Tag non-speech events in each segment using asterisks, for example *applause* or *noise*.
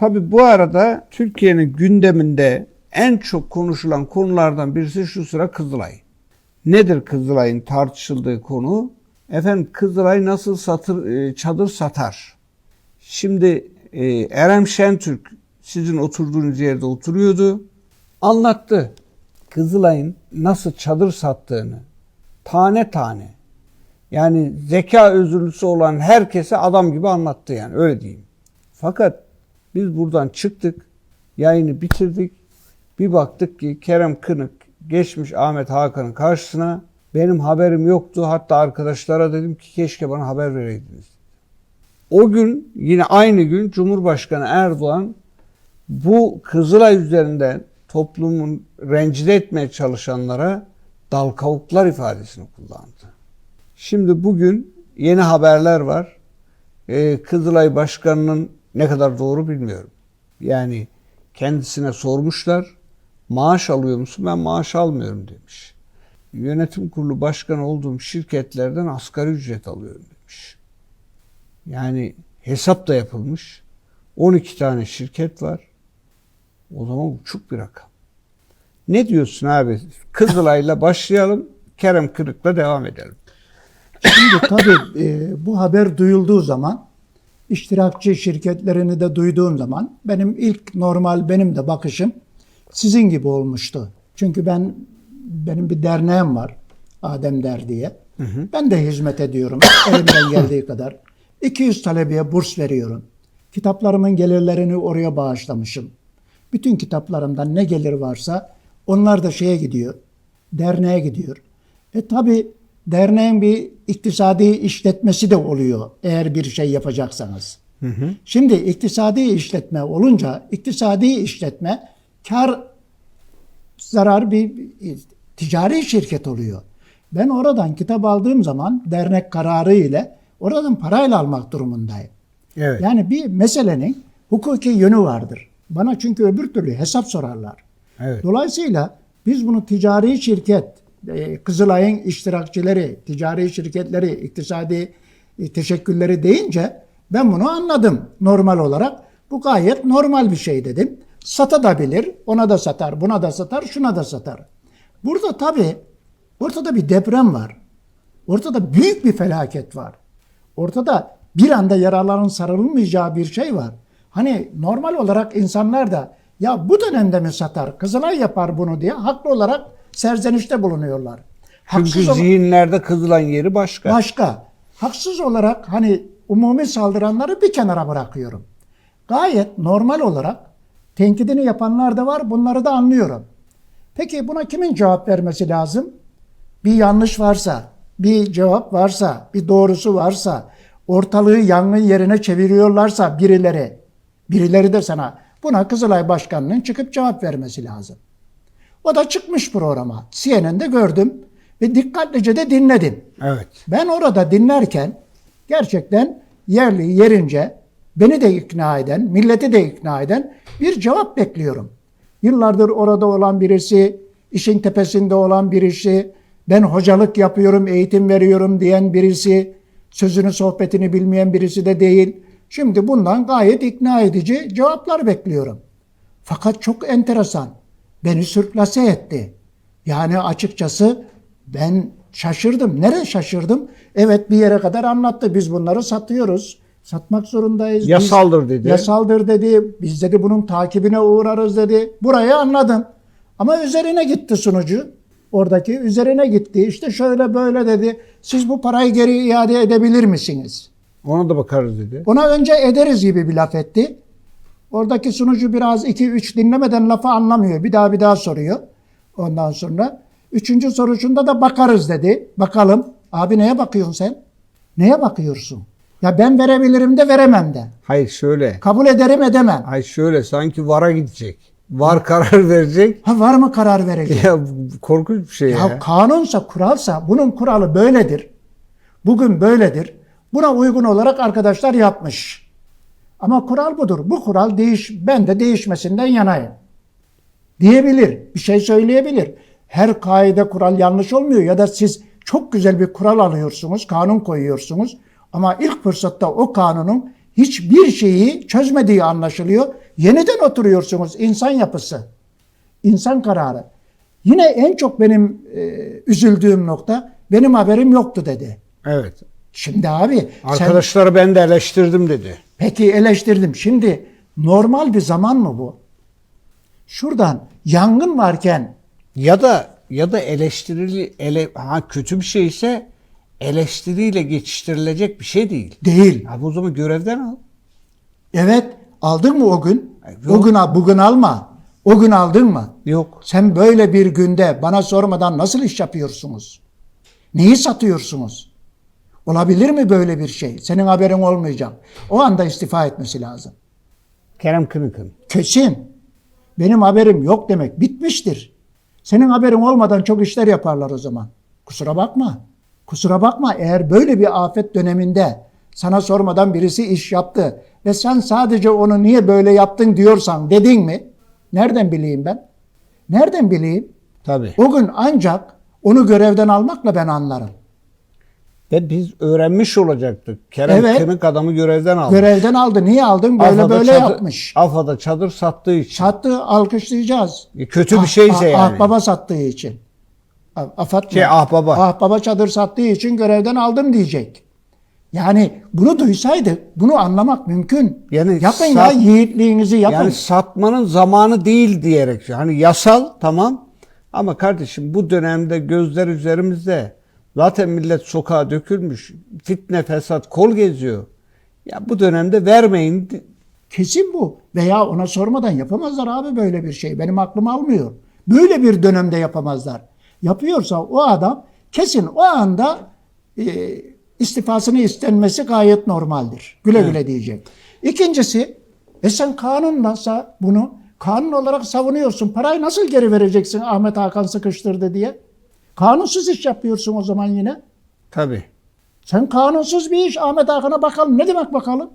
Tabii bu arada Türkiye'nin gündeminde en çok konuşulan konulardan birisi şu sıra Kızılay. Nedir Kızılay'ın tartışıldığı konu? Efendim Kızılay nasıl satır, e, çadır satar? Şimdi e, Erem Şentürk sizin oturduğunuz yerde oturuyordu. Anlattı Kızılay'ın nasıl çadır sattığını. Tane tane. Yani zeka özürlüsü olan herkese adam gibi anlattı yani öyle diyeyim. Fakat biz buradan çıktık, yayını bitirdik. Bir baktık ki Kerem Kınık geçmiş Ahmet Hakan'ın karşısına. Benim haberim yoktu. Hatta arkadaşlara dedim ki keşke bana haber vereydiniz. O gün yine aynı gün Cumhurbaşkanı Erdoğan bu Kızılay üzerinden toplumun rencide etmeye çalışanlara dal kavuklar ifadesini kullandı. Şimdi bugün yeni haberler var. Ee, Kızılay Başkanı'nın ne kadar doğru bilmiyorum. Yani kendisine sormuşlar. Maaş alıyor musun? Ben maaş almıyorum demiş. Yönetim kurulu başkanı olduğum şirketlerden asgari ücret alıyorum demiş. Yani hesap da yapılmış. 12 tane şirket var. O zaman uçuk bir rakam. Ne diyorsun abi? Kızılay'la *laughs* başlayalım. Kerem Kırık'la devam edelim. Şimdi tabii e, bu haber duyulduğu zaman iştirakçı şirketlerini de duyduğum zaman benim ilk normal benim de bakışım sizin gibi olmuştu. Çünkü ben benim bir derneğim var. Adem Der diye. Ben de hizmet ediyorum *coughs* elimden geldiği kadar. 200 talebeye burs veriyorum. Kitaplarımın gelirlerini oraya bağışlamışım. Bütün kitaplarımdan ne gelir varsa onlar da şeye gidiyor. Derneğe gidiyor. E tabi derneğin bir iktisadi işletmesi de oluyor eğer bir şey yapacaksanız. Şimdi iktisadi işletme olunca iktisadi işletme kar zarar bir ticari şirket oluyor. Ben oradan kitap aldığım zaman dernek kararı ile oradan parayla almak durumundayım. Evet. Yani bir meselenin hukuki yönü vardır. Bana çünkü öbür türlü hesap sorarlar. Evet. Dolayısıyla biz bunu ticari şirket, Kızılay'ın iştirakçileri, ticari şirketleri, iktisadi e, teşekkülleri deyince ben bunu anladım normal olarak. Bu gayet normal bir şey dedim. Satabilir, ona da satar, buna da satar, şuna da satar. Burada tabii ortada bir deprem var. Ortada büyük bir felaket var. Ortada bir anda yaraların sarılmayacağı bir şey var. Hani normal olarak insanlar da ya bu dönemde mi satar, Kızılay yapar bunu diye haklı olarak serzenişte bulunuyorlar. Çünkü ol- zihinlerde Kızılay'ın yeri başka. Başka. Haksız olarak hani umumi saldıranları bir kenara bırakıyorum. Gayet normal olarak tenkidini yapanlar da var. Bunları da anlıyorum. Peki buna kimin cevap vermesi lazım? Bir yanlış varsa, bir cevap varsa, bir doğrusu varsa, ortalığı yangın yerine çeviriyorlarsa birileri, birileri de sana buna Kızılay Başkanı'nın çıkıp cevap vermesi lazım. O da çıkmış programa. CNN'de gördüm ve dikkatlice de dinledim. Evet. Ben orada dinlerken gerçekten yerli yerince beni de ikna eden, milleti de ikna eden bir cevap bekliyorum. Yıllardır orada olan birisi, işin tepesinde olan birisi, ben hocalık yapıyorum, eğitim veriyorum diyen birisi, sözünü sohbetini bilmeyen birisi de değil. Şimdi bundan gayet ikna edici cevaplar bekliyorum. Fakat çok enteresan. Beni sürklase etti. Yani açıkçası ben şaşırdım. Nereye şaşırdım? Evet bir yere kadar anlattı. Biz bunları satıyoruz. Satmak zorundayız. Yasaldır dedi. Yasaldır dedi. Biz dedi bunun takibine uğrarız dedi. Burayı anladım. Ama üzerine gitti sunucu. Oradaki üzerine gitti. İşte şöyle böyle dedi. Siz bu parayı geri iade edebilir misiniz? Ona da bakarız dedi. Ona önce ederiz gibi bir laf etti. Oradaki sunucu biraz 2-3 dinlemeden lafı anlamıyor. Bir daha bir daha soruyor. Ondan sonra üçüncü sorusunda da bakarız dedi. Bakalım. Abi neye bakıyorsun sen? Neye bakıyorsun? Ya ben verebilirim de veremem de. Hayır şöyle. Kabul ederim edemem. Hayır şöyle sanki VAR'a gidecek. VAR karar verecek. Ha var mı karar verecek? Ya korkunç bir şey ya. Ya kanunsa kuralsa bunun kuralı böyledir. Bugün böyledir. Buna uygun olarak arkadaşlar yapmış. Ama kural budur. Bu kural değiş ben de değişmesinden yanayım. Diyebilir. Bir şey söyleyebilir. Her kaide kural yanlış olmuyor ya da siz çok güzel bir kural alıyorsunuz, kanun koyuyorsunuz ama ilk fırsatta o kanunun hiçbir şeyi çözmediği anlaşılıyor. Yeniden oturuyorsunuz insan yapısı. insan kararı. Yine en çok benim e, üzüldüğüm nokta benim haberim yoktu dedi. Evet. Şimdi abi sen Arkadaşları ben de eleştirdim dedi. Peki eleştirdim. Şimdi normal bir zaman mı bu? Şuradan yangın varken Ya da ya da eleştirili ele, ha kötü bir şeyse eleştiriyle geçiştirilecek bir şey değil. değil. Abi o zaman görevden al. Evet aldın mı o gün? Yok. O gün al, bugün alma. O gün aldın mı? Yok. Sen böyle bir günde bana sormadan nasıl iş yapıyorsunuz? Neyi satıyorsunuz? Olabilir mi böyle bir şey? Senin haberin olmayacak. O anda istifa etmesi lazım. Kerem Kınık'ın. Kesin. Benim haberim yok demek bitmiştir. Senin haberin olmadan çok işler yaparlar o zaman. Kusura bakma. Kusura bakma eğer böyle bir afet döneminde sana sormadan birisi iş yaptı ve sen sadece onu niye böyle yaptın diyorsan dedin mi? Nereden bileyim ben? Nereden bileyim? Tabii. O gün ancak onu görevden almakla ben anlarım. Ve biz öğrenmiş olacaktık. Kerem Evet. Kınık adamı görevden aldı. Görevden aldı. Niye aldın? Böyle Afada böyle çadır- yapmış. Afada çadır sattığı için. Sattı alkışlayacağız. E, kötü bir Ah- şeyse ah- yani. Ahbaba sattığı için. Ah- Afat Şey, mı? ahbaba. Ahbaba çadır sattığı için görevden aldım diyecek. Yani bunu duysaydı bunu anlamak mümkün. Yani yapın sat- ya yiğitliğinizi yapın. Yani satmanın zamanı değil diyerek. Hani yasal tamam ama kardeşim bu dönemde gözler üzerimizde. Zaten millet sokağa dökülmüş. Fitne fesat kol geziyor. Ya bu dönemde vermeyin. Kesin bu. Veya ona sormadan yapamazlar abi böyle bir şey. Benim aklım almıyor. Böyle bir dönemde yapamazlar. Yapıyorsa o adam kesin o anda e, istifasını istenmesi gayet normaldir. Güle güle diyecek. İkincisi, e sen kanunla bunu kanun olarak savunuyorsun. Parayı nasıl geri vereceksin Ahmet Hakan sıkıştırdı diye? Kanunsuz iş yapıyorsun o zaman yine. Tabii. Sen kanunsuz bir iş Ahmet Hakan'a bakalım. Ne demek bakalım?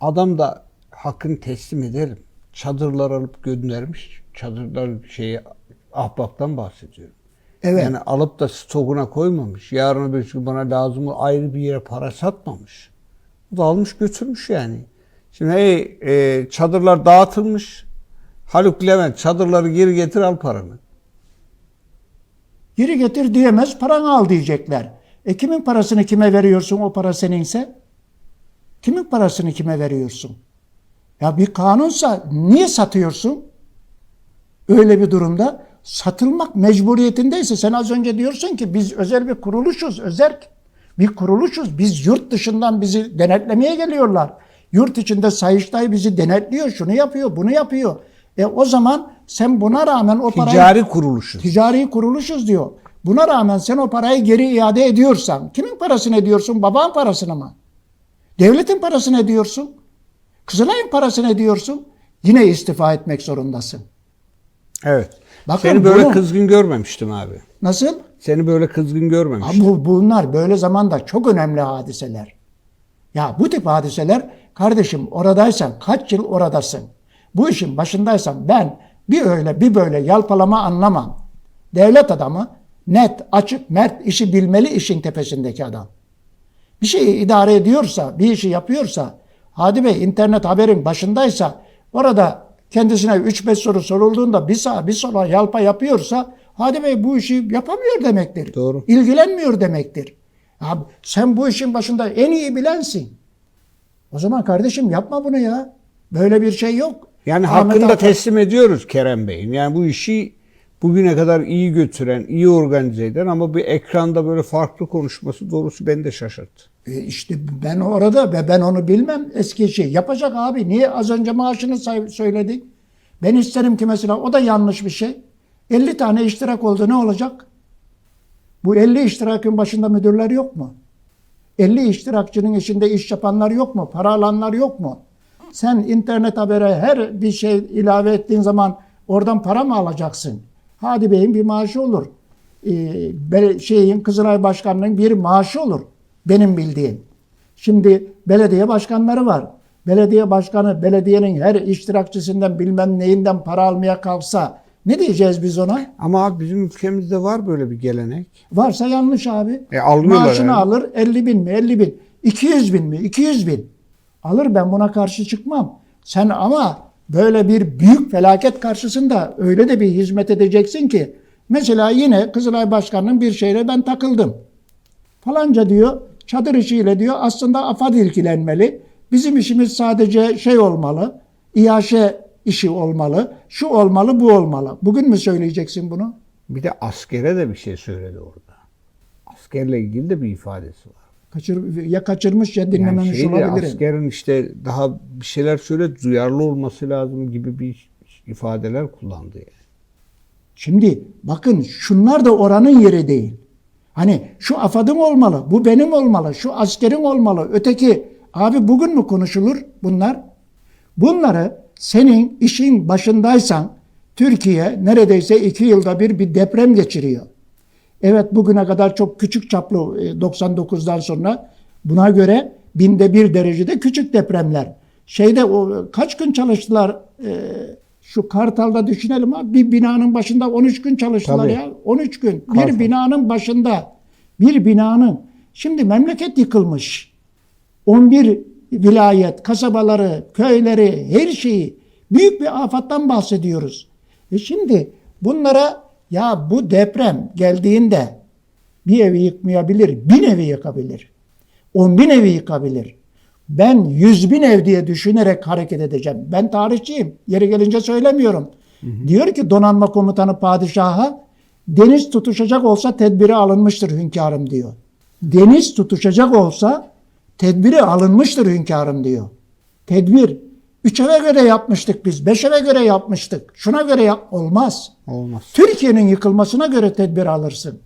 Adam da hakkını teslim edelim. Çadırlar alıp göndermiş. Çadırlar şeyi ahbaptan bahsediyorum. Evet. Yani alıp da stokuna koymamış. Yarın bir gün bana lazım ayrı bir yere para satmamış. Bu da almış götürmüş yani. Şimdi hey, e, çadırlar dağıtılmış. Haluk Levent çadırları geri getir al paranı. Geri getir diyemez, paranı al diyecekler. E kimin parasını kime veriyorsun o para seninse? Kimin parasını kime veriyorsun? Ya bir kanunsa niye satıyorsun? Öyle bir durumda satılmak mecburiyetindeyse sen az önce diyorsun ki biz özel bir kuruluşuz, özel bir kuruluşuz. Biz yurt dışından bizi denetlemeye geliyorlar. Yurt içinde Sayıştay bizi denetliyor, şunu yapıyor, bunu yapıyor. E o zaman sen buna rağmen o parayı Ticari kuruluşu. ticari kuruluşuz diyor. Buna rağmen sen o parayı geri iade ediyorsan kimin parasını ediyorsun? Babanın parasını mı? Devletin parasını ediyorsun? Kızılay'ın parasını ediyorsun? Yine istifa etmek zorundasın. Evet. Bakın Seni böyle bunu- kızgın görmemiştim abi. Nasıl? Seni böyle kızgın görmemiştim. Ha, bu, bunlar böyle zamanda çok önemli hadiseler. Ya bu tip hadiseler kardeşim oradaysan kaç yıl oradasın? Bu işin başındaysan ben bir öyle bir böyle yalpalama anlamam. Devlet adamı net, açık, mert işi bilmeli işin tepesindeki adam. Bir şeyi idare ediyorsa, bir işi yapıyorsa, Hadi Bey internet haberin başındaysa orada kendisine 3-5 soru sorulduğunda bir sağa bir sola yalpa yapıyorsa Hadi Bey bu işi yapamıyor demektir. Doğru. İlgilenmiyor demektir. Ya sen bu işin başında en iyi bilensin. O zaman kardeşim yapma bunu ya. Böyle bir şey yok. Yani Ahmet hakkını da teslim ediyoruz Kerem Bey'in. Yani bu işi bugüne kadar iyi götüren, iyi organize eden ama bir ekranda böyle farklı konuşması doğrusu beni de şaşırttı. E işte ben orada ve ben onu bilmem eski şey. Yapacak abi. Niye az önce maaşını say- söyledik? Ben isterim ki mesela o da yanlış bir şey. 50 tane iştirak oldu ne olacak? Bu 50 iştirakın başında müdürler yok mu? 50 iştirakçının içinde iş yapanlar yok mu? Para alanlar yok mu? Sen internet habere her bir şey ilave ettiğin zaman oradan para mı alacaksın? Hadi Bey'in bir maaşı olur. Ee, şeyin Kızılay Başkanı'nın bir maaşı olur. Benim bildiğim. Şimdi belediye başkanları var. Belediye başkanı belediyenin her iştirakçısından bilmem neyinden para almaya kalksa ne diyeceğiz biz ona? Ama abi bizim ülkemizde var böyle bir gelenek. Varsa yanlış abi. E, Maaşını yani. alır 50 bin mi 50 bin. 200 bin mi 200 bin. Alır ben buna karşı çıkmam. Sen ama böyle bir büyük felaket karşısında öyle de bir hizmet edeceksin ki. Mesela yine Kızılay Başkanı'nın bir şeyle ben takıldım. Falanca diyor çadır işiyle diyor aslında AFAD ilgilenmeli. Bizim işimiz sadece şey olmalı. İHŞ işi olmalı. Şu olmalı bu olmalı. Bugün mü söyleyeceksin bunu? Bir de askere de bir şey söyledi orada. Askerle ilgili de bir ifadesi var. Kaçır, ya kaçırmış ya Yani dinlememiş şeyle, olabilirim. askerin işte daha bir şeyler söyle duyarlı olması lazım gibi bir ifadeler kullandı yani. Şimdi bakın şunlar da oranın yeri değil. Hani şu afadım olmalı, bu benim olmalı, şu askerin olmalı, öteki abi bugün mü konuşulur bunlar? Bunları senin işin başındaysan Türkiye neredeyse iki yılda bir bir deprem geçiriyor. Evet bugüne kadar çok küçük çaplı e, 99'dan sonra buna göre binde bir derecede küçük depremler. Şeyde o kaç gün çalıştılar e, şu Kartal'da düşünelim ha bir binanın başında 13 gün çalıştılar Tabii. ya 13 gün Kartal. bir binanın başında bir binanın şimdi memleket yıkılmış 11 vilayet kasabaları köyleri her şeyi büyük bir afattan bahsediyoruz. E şimdi bunlara ya bu deprem geldiğinde bir evi yıkmayabilir, bin evi yıkabilir. On bin evi yıkabilir. Ben yüz bin ev diye düşünerek hareket edeceğim. Ben tarihçiyim. Yeri gelince söylemiyorum. Diyor ki donanma komutanı padişaha deniz tutuşacak olsa tedbiri alınmıştır hünkârım diyor. Deniz tutuşacak olsa tedbiri alınmıştır hünkârım diyor. Tedbir. Üç eve göre yapmıştık biz. Beş eve göre yapmıştık. Şuna göre yap olmaz. Olmaz. Türkiye'nin yıkılmasına göre tedbir alırsın.